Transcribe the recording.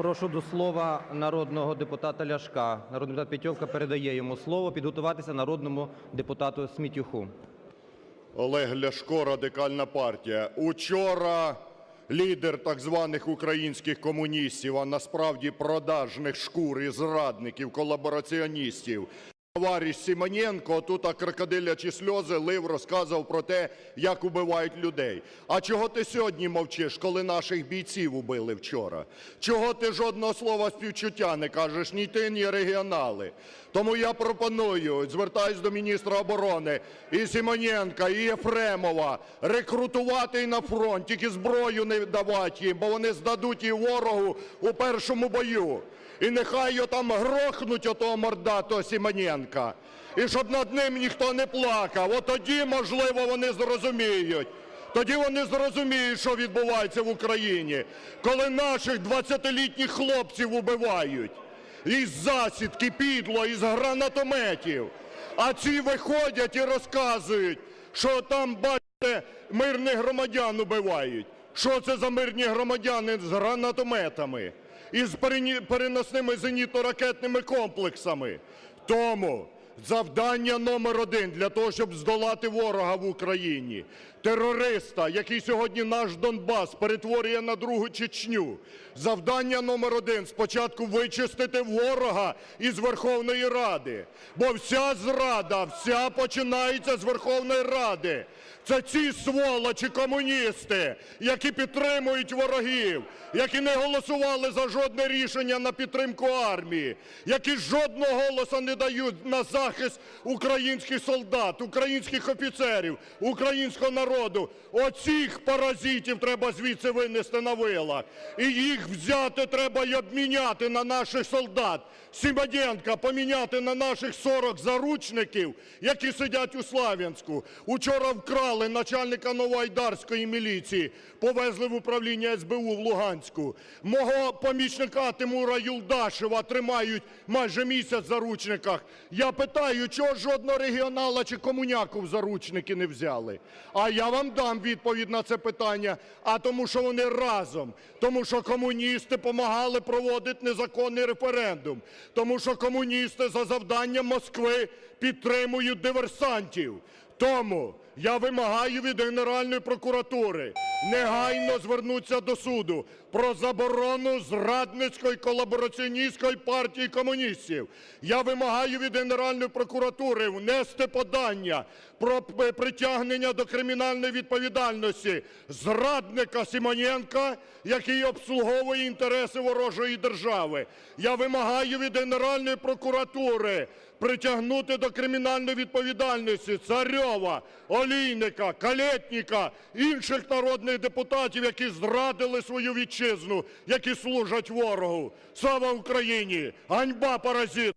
Прошу до слова народного депутата Ляшка. Народний депутат Петьовка передає йому слово підготуватися народному депутату Смітюху. Олег Ляшко, Радикальна партія. Учора лідер так званих українських комуністів, а насправді продажних шкур і зрадників, колабораціоністів, товариш Симоненко тут крокодилячі сльози лив, розказував про те, як убивають людей. А чого ти сьогодні мовчиш, коли наших бійців убили вчора? Чого ти жодного слова співчуття не кажеш, ні ти, ні регіонали? Тому я пропоную, звертаюсь до міністра оборони і Симоненка, і Єфремова, рекрутувати на фронт, тільки зброю не давати їм, бо вони здадуть її ворогу у першому бою. І нехай його там грохнуть отого мордатого Симоненка. І щоб над ним ніхто не плакав. От тоді, можливо, вони зрозуміють. Тоді вони зрозуміють, що відбувається в Україні, коли наших 20-літніх хлопців убивають із засідки, підло, із гранатометів. А ці виходять і розказують, що там, бачите, мирних громадян убивають. Що це за мирні громадяни з гранатометами? із перені- переносними зенітно-ракетними комплексами. Тому завдання номер один для того, щоб здолати ворога в Україні, терориста, який сьогодні наш Донбас перетворює на другу Чечню. Завдання номер один спочатку вичистити ворога із Верховної Ради. Бо вся зрада, вся починається з Верховної Ради. Це ці сволочі комуністи, які підтримують ворогів, які не голосували за жодне рішення на підтримку армії, які жодного голосу не дають на захист українських солдат, українських офіцерів, українського народу. Оцих паразитів треба звідси винести на вилах. І їх взяти треба і обміняти на наших солдат. Сімоненка поміняти на наших 40 заручників, які сидять у Слав'янську. Учора вкрали начальника Новоайдарської міліції, повезли в управління СБУ в Луганську. Мого помічника Тимура Юлдашева тримають майже місяць в заручниках. Я питаю, чого жодного регіонала чи комуняку в заручники не взяли? А я вам дам відповідь на це питання. А тому, що вони разом. Тому що комуністи помагали проводити незаконний референдум. Тому що комуністи за завданням Москви підтримують диверсантів. Тому я вимагаю від Генеральної прокуратури негайно звернутися до суду про заборону зрадницької колабораціоністської партії комуністів. Я вимагаю від Генеральної прокуратури внести подання про притягнення до кримінальної відповідальності зрадника Симоненка, який обслуговує інтереси ворожої держави. Я вимагаю від Генеральної прокуратури притягнути до кримінальної відповідальності Царьова, Олійника, Калєтніка, інших народних депутатів, які зрадили свою вітчизну, які служать ворогу. Слава Україні! Ганьба паразит!